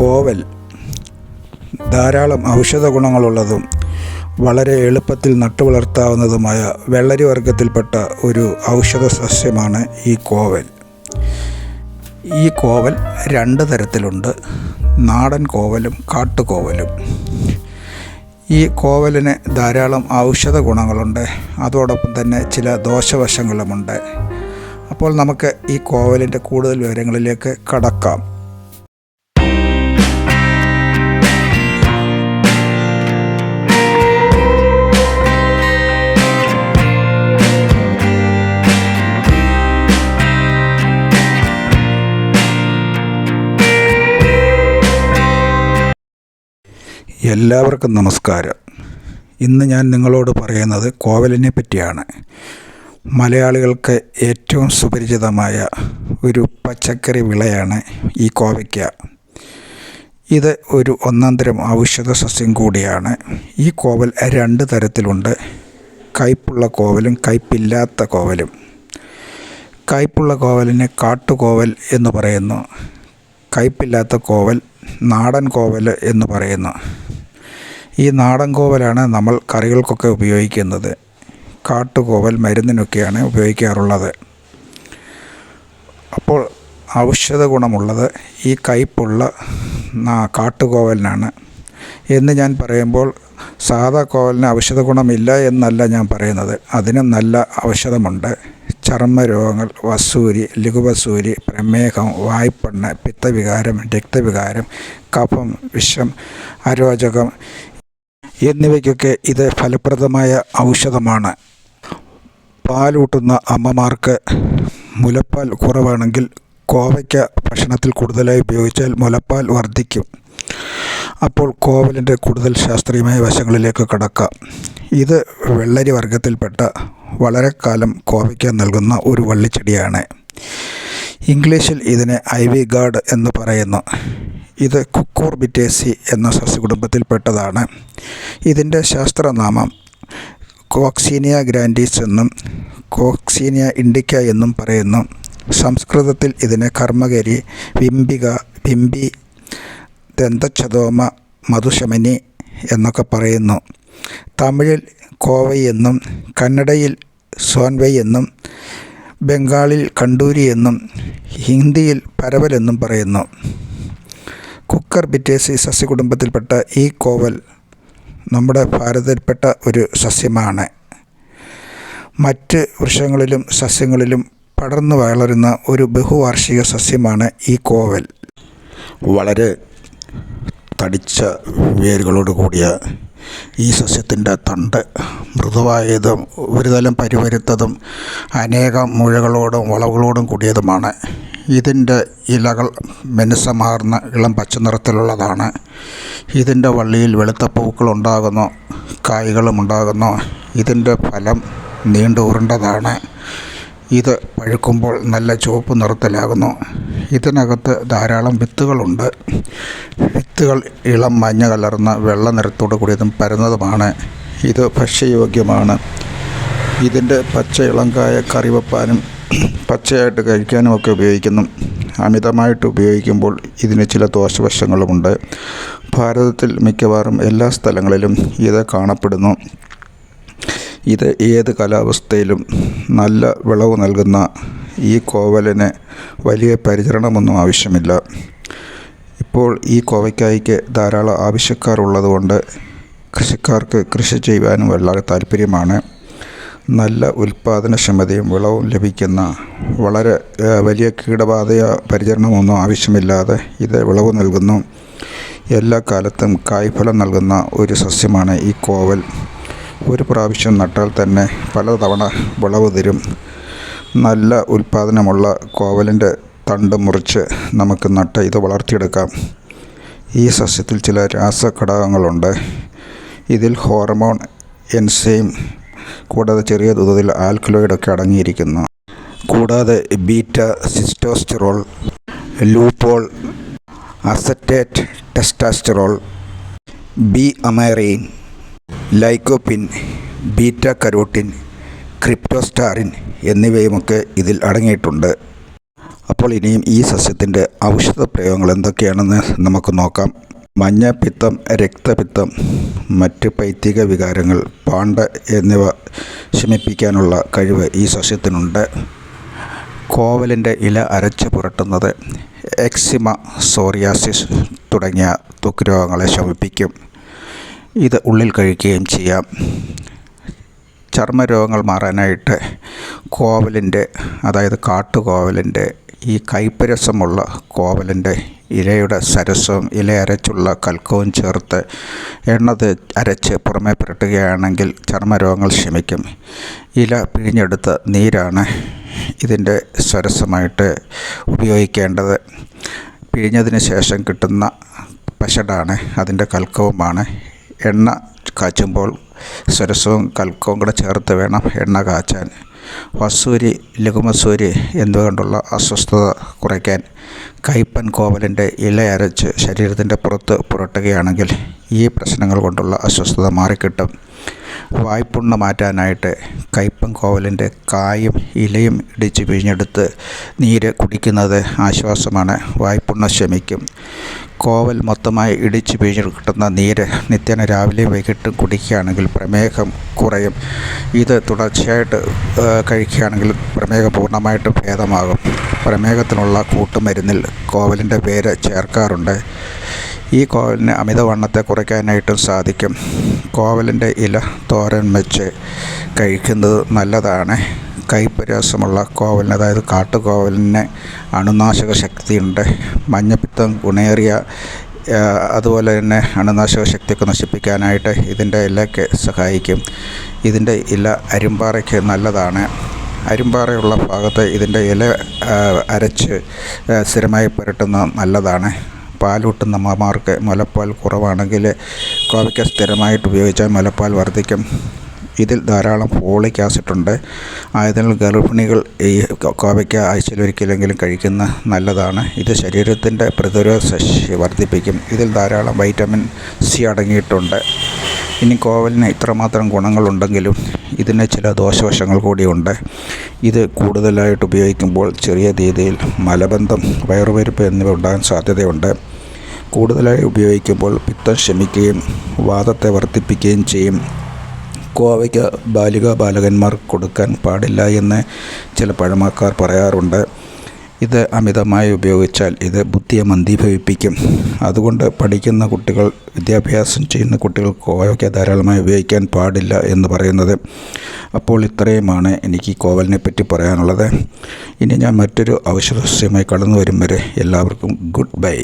കോവൽ. ധാരാളം ഔഷധ ഗുണങ്ങളുള്ളതും വളരെ എളുപ്പത്തിൽ നട്ടുവളർത്താവുന്നതുമായ വെള്ളരി വർഗത്തിൽപ്പെട്ട ഒരു ഔഷധ സസ്യമാണ് ഈ കോവൽ. ഈ കോവൽ രണ്ട് തരത്തിലുണ്ട്. നാടൻ കോവലും കാട്ടുകോവലും. ഈ കോവലിന് ധാരാളം ഔഷധ ഗുണങ്ങളുണ്ട്. അതോടൊപ്പം തന്നെ ചില ദോഷവശങ്ങളുമുണ്ട്. അപ്പോൾ നമുക്ക് ഈ കോവലിന്റെ കൂടുതൽ വിവരങ്ങളിലേക്ക് കടക്കാം. എല്ലാവർക്കും നമസ്കാരം. ഇന്ന് ഞാൻ നിങ്ങളോട് പറയുന്നത് കോവലിനെ പറ്റിയാണ്. മലയാളികൾക്ക് ഏറ്റവും സുപരിചിതമായ ഒരു പച്ചക്കറി വിളയാണ് ഈ കോവയ്ക്ക. ഇത് ഒരു ഒന്നാം തരം ഔഷധ സസ്യം കൂടിയാണ്. ഈ കോവൽ രണ്ട് തരത്തിലുണ്ട്. കയ്പുള്ള കോവലും കയ്പില്ലാത്ത കോവലും. കയ്പുള്ള കോവലിനെ കാട്ടുകോവൽ എന്ന് പറയുന്നു. കയ്പില്ലാത്ത കോവൽ നാടൻ കോവൽ എന്ന് പറയുന്നു. ഈ നാടൻ കോവലാണ് നമ്മൾ കറികൾക്കൊക്കെ ഉപയോഗിക്കുന്നത്. കാട്ടുകോവൽ മരുന്നിനൊക്കെയാണ് ഉപയോഗിക്കാറുള്ളത്. അപ്പോൾ ഔഷധ ഗുണമുള്ളത് ഈ കയ്പുള്ള കാട്ടുകോവലിനാണ്. എന്ന് ഞാൻ പറയുമ്പോൾ സാധാ കോവലിന് ഔഷധ ഗുണമില്ല എന്നല്ല ഞാൻ പറയുന്നത്. അതിനും നല്ല ഔഷധമുണ്ട്. ചർമ്മരോഗങ്ങൾ വസൂരി ലഘുവസൂരി പ്രമേഹം വായ്പണ്ണ് പിത്തവികാരം രക്തവികാരം കഫം വിഷം അരോചകം എന്നിവയ്ക്കൊക്കെ ഇത് ഫലപ്രദമായ ഔഷധമാണ്. പാലൂട്ടുന്ന അമ്മമാർക്ക് മുലപ്പാൽ കുറവാണെങ്കിൽ കോവയ്ക്ക ഭക്ഷണത്തിൽ കൂടുതലായി ഉപയോഗിച്ചാൽ മുലപ്പാൽ വർദ്ധിക്കും. അപ്പോൾ കോവലിന്റെ കൂടുതൽ ശാസ്ത്രീയമായ വശങ്ങളിലേക്ക് കടക്കാം. ഇത് വെള്ളരി വർഗത്തിൽപ്പെട്ട വളരെ കാലം കോവയ്ക്ക നൽകുന്ന ഒരു വള്ളിച്ചെടിയാണ്. ഇംഗ്ലീഷിൽ ഇതിനെ ഐവി ഗാർഡ് എന്ന് പറയുന്നു. ഇത് കുക്കൂർ ബിറ്റേസി എന്ന സസ്യകുടുംബത്തിൽപ്പെട്ടതാണ്. ഇതിന്റെ ശാസ്ത്രനാമം കോക്സീനിയ ഗ്രാൻഡീസ് എന്നും കോക്സീനിയ ഇൻഡിക്ക എന്നും പറയുന്നു. സംസ്കൃതത്തിൽ ഇതിനെ കർമ്മകരി വിംബിക ബിംബി ദന്തച്ഛതോമ മധുശമനി എന്നൊക്കെ പറയുന്നു. തമിഴിൽ കോവൈ എന്നും കന്നഡയിൽ സോൻവൈ എന്നും ബംഗാളിൽ കണ്ടൂരി എന്നും ഹിന്ദിയിൽ പരവലെന്നും പറയുന്നു. കുക്കർ ബിറ്റേസി സസ്യകുടുംബത്തിൽപ്പെട്ട ഈ കോവൽ നമ്മുടെ ഭാരതത്തിൽപ്പെട്ട ഒരു സസ്യമാണ്. മറ്റ് വൃക്ഷങ്ങളിലും സസ്യങ്ങളിലും പടർന്നു വളരുന്ന ഒരു ബഹുവാർഷിക സസ്യമാണ് ഈ കോവൽ. വളരെ തടിച്ച വേരുകളോട് കൂടിയ ഈ സസ്യത്തിന്റെ തണ്ട് മൃദുവായതും ഉപരിതലം പരിവരുത്തതും അനേകം മുഴകളോടും വളവുകളോടും കൂടിയതുമാണ്. ഇതിന്റെ ഇലകൾ മെനുസമാർന്ന ഇളം പച്ച നിറത്തിലുള്ളതാണ്. ഇതിന്റെ വള്ളിയിൽ വെളുത്ത പൂക്കളുണ്ടാകുന്നു കായ്കളും ഉണ്ടാകുന്നു. ഇതിന്റെ ഫലം നീണ്ടു ഉരുണ്ടതാണ് ഇത് പഴുക്കുമ്പോൾ നല്ല ചുവപ്പ് നിറത്തിലാകുന്നു. ഇതിനകത്ത് ധാരാളം വിത്തുകളുണ്ട്. വിത്തുകൾ ഇളം മഞ്ഞ കലർന്ന വെള്ള നിറത്തോടു കൂടിയതും പരന്നതുമാണ്. ഇത് ഭക്ഷ്യയോഗ്യമാണ്. ഇതിന്റെ പച്ച ഇളങ്കായ കറി വെപ്പാനും പച്ചയായിട്ട് കഴിക്കാനും ഒക്കെ ഉപയോഗിക്കുന്നു. അമിതമായിട്ട് ഉപയോഗിക്കുമ്പോൾ ഇതിന് ചില ദോഷവശങ്ങളുമുണ്ട്. ഭാരതത്തിൽ മിക്കവാറും എല്ലാ സ്ഥലങ്ങളിലും ഇത് കാണപ്പെടുന്നു. ഇത് ഏത് കാലാവസ്ഥയിലും നല്ല വിളവ് നൽകുന്ന ഈ കോവലിന് വലിയ പരിചരണമൊന്നും ആവശ്യമില്ല. ഇപ്പോൾ ഈ കോവയ്ക്കായിക്ക് ധാരാളം ആവശ്യക്കാർ ഉള്ളതുകൊണ്ട് കൃഷിക്കാർക്ക് കൃഷി ചെയ്യുവാനും വളരെ താല്പര്യമാണ് നല്ല ഉൽപ്പാദനക്ഷമതയും വിളവും ലഭിക്കുന്ന വളരെ വലിയ കീടബാധയ പരിചരണമൊന്നും ആവശ്യമില്ലാതെ ഇത് വിളവ് നൽകുന്നു. എല്ലാ കാലത്തും കായ്ഫലം നൽകുന്ന ഒരു സസ്യമാണ് ഈ കോവൽ. ഒരു പ്രാവശ്യം നട്ടാൽ തന്നെ പലതവണ വിളവ് തരും. നല്ല ഉൽപാദനമുള്ള കോവലിന്റെ തണ്ട് മുറിച്ച് നമുക്ക് നട്ട് ഇത് വളർത്തിയെടുക്കാം. ഈ സസ്യത്തിൽ ചില രാസഘടകങ്ങളുണ്ട്. ഇതിൽ ഹോർമോൺ എൻസൈം കൂടാതെ ചെറിയ തോതിൽ ആൽക്കലോയിഡൊക്കെ അടങ്ങിയിരിക്കുന്നു. കൂടാതെ beta sitosterol lupeol acetate ടെസ്റ്റാസ്റ്ററോൾ B amyrin lycopene beta carotene ക്രിപ്റ്റോസ്റ്റാറിൻ എന്നിവയുമൊക്കെ ഇതിൽ അടങ്ങിയിട്ടുണ്ട്. അപ്പോൾ ഇനിയും ഈ സസ്യത്തിന്റെ ഔഷധ പ്രയോഗങ്ങൾ എന്തൊക്കെയാണെന്ന് നമുക്ക് നോക്കാം. മഞ്ഞ പിത്തം രക്തപിത്തം മറ്റ് പൈത്തിക വികാരങ്ങൾ പാണ്ട എന്നിവ ശമിപ്പിക്കാനുള്ള കഴിവ് ഈ സസ്യത്തിനുണ്ട്. കോവലിന്റെ ഇല അരച്ച് പുരട്ടുന്നത് എക്സിമ സോറിയാസിസ് തുടങ്ങിയ ത്വക്ക് രോഗങ്ങളെ ശമിപ്പിക്കും. ഇത് ഉള്ളിൽ കഴിക്കുകയും ചെയ്യാം. ചർമ്മരോഗങ്ങൾ മാറാനായിട്ട് കോവലിന്റെ അതായത് കാട്ടുകോവലിന്റെ ഈ കൈപ്പരസമുള്ള രസമുള്ള കോവലിന്റെ ഇലയുടെ സരസവും ഇല അരച്ചുള്ള കൽക്കവും ചേർത്ത് എണ്ണ അരച്ച് പുറമേ പുരട്ടുകയാണെങ്കിൽ ചർമ്മരോഗങ്ങൾ ശമിക്കും. ഇല പിഴിഞ്ഞെടുത്ത നീരാണ് ഇതിന്റെ സരസമായിട്ട് ഉപയോഗിക്കേണ്ടത്. പിഴിഞ്ഞതിന് ശേഷം കിട്ടുന്ന പശടാണ് അതിന്റെ കൽക്കവുമാണ്. എണ്ണ കാച്ചുമ്പോൾ സരസവും കൽക്കവും കൂടെ ചേർത്ത് വേണം എണ്ണ കാച്ചാൻ. വസൂരി ലഘുമസൂരി എന്നിവ കൊണ്ടുള്ള അസ്വസ്ഥത കുറയ്ക്കാൻ. കയ്പൻ കോവലിന്റെ ഇല അരച്ച് ശരീരത്തിന്റെ പുറത്ത് പുരട്ടുകയാണെങ്കിൽ ഈ പ്രശ്നങ്ങൾ കൊണ്ടുള്ള അസ്വസ്ഥത മാറിക്കിട്ടും. വായ്പുണ്ണ് മാറ്റാനായിട്ട് കയ്പം കോവലിന്റെ കായും ഇലയും ഇടിച്ച് പിഴിഞ്ഞെടുത്ത് നീര് കുടിക്കുന്നത് ആശ്വാസമാണ്. വായ്പുണ്ണ ശമിക്കും കോവൽ മൊത്തമായി ഇടിച്ച് പിഴിഞ്ഞ് കിട്ടുന്ന നീര് നിത്യേന രാവിലെ വൈകിട്ടും കുടിക്കുകയാണെങ്കിൽ പ്രമേഹം കുറയും. ഇത് തുടർച്ചയായിട്ട് കഴിക്കുകയാണെങ്കിൽ പ്രമേഹം പൂർണമായിട്ടും ഭേദമാകും. പ്രമേഹത്തിനുള്ള കൂട്ടുമരുന്നിൽ കോവലിന്റെ പേര് ചേർക്കാറുണ്ട്. ഈ കോവലിന് അമിതവണ്ണത്തെ കുറയ്ക്കാനായിട്ടും സാധിക്കും. കോവലിന്റെ ഇല തോരൻ വെച്ച് കഴിക്കുന്നത് നല്ലതാണ്. കൈപ്പരാസമുള്ള രസമുള്ള കോവലിന് അതായത് കാട്ടുകോവലിന് അണുനാശക ശക്തിയുണ്ട്. മഞ്ഞപ്പിത്തം ഗുണേറിയ അതുപോലെ തന്നെ അണുനാശക ശക്തിയൊക്കെ നശിപ്പിക്കാനായിട്ട് ഇതിന്റെ ഇലയ്ക്ക് സഹായിക്കും. ഇതിന്റെ ഇല അരിമ്പാറയ്ക്ക് നല്ലതാണ്. അരിമ്പാറയുള്ള ഭാഗത്ത് ഇതിന്റെ ഇല അരച്ച് സ്ഥിരമായി പുരട്ടുന്നത് നല്ലതാണ്. പാലൂട്ടുന്ന അമ്മമാർക്ക് മുലപ്പാൽ കുറവാണെങ്കിൽ കോവയ്ക്ക സ്ഥിരമായിട്ട് ഉപയോഗിച്ചാൽ മുലപ്പാൽ വർദ്ധിക്കും. ഇതിൽ ധാരാളം ഫോളിക് ആസിഡ് ഉണ്ട് ആയതിനാൽ ഗർഭിണികൾ ഈ കോവയ്ക്ക ആഴ്ചയിൽ ഒരിക്കലെങ്കിലും കഴിക്കുന്ന നല്ലതാണ്. ഇത് ശരീരത്തിന്റെ പ്രതിരോധ ശേഷി വർദ്ധിപ്പിക്കും. ഇതിൽ ധാരാളം വൈറ്റമിൻ സി അടങ്ങിയിട്ടുണ്ട്. ഇനി കോവലിന് ഇത്രമാത്രം ഗുണങ്ങളുണ്ടെങ്കിലും ഇതിന് ചില ദോഷവശങ്ങൾ കൂടിയുണ്ട്. ഇത് കൂടുതലായിട്ട് ഉപയോഗിക്കുമ്പോൾ ചെറിയ രീതിയിൽ മലബന്ധം വയറുപരിപ്പ് എന്നിവ ഉണ്ടാകാൻ സാധ്യതയുണ്ട്. കൂടുതലായി ഉപയോഗിക്കുമ്പോൾ പിത്തം ശമിക്കുകയും വാദത്തെ വർദ്ധിപ്പിക്കുകയും ചെയ്യും. കോവയ്ക്ക് ബാലിക ബാലകന്മാർ കൊടുക്കാൻ പാടില്ല എന്ന് ചില പഴമക്കാർ പറയാറുണ്ട്. ഇത് അമിതമായി ഉപയോഗിച്ചാൽ ഇത് ബുദ്ധിയെ മന്ദീഭവിപ്പിക്കും. അതുകൊണ്ട് പഠിക്കുന്ന കുട്ടികൾ വിദ്യാഭ്യാസം ചെയ്യുന്ന കുട്ടികൾ കോവയ്ക്ക് ധാരാളമായി ഉപയോഗിക്കാൻ പാടില്ല എന്ന് പറയുന്നത്. അപ്പോൾ ഇത്രയുമാണ് എനിക്ക് കോവലിനെ പറ്റി പറയാനുള്ളത്. ഇനി ഞാൻ മറ്റൊരു ഔഷധസ്യമായി കടന്നു വരും വരെ എല്ലാവർക്കും ഗുഡ് ബൈ.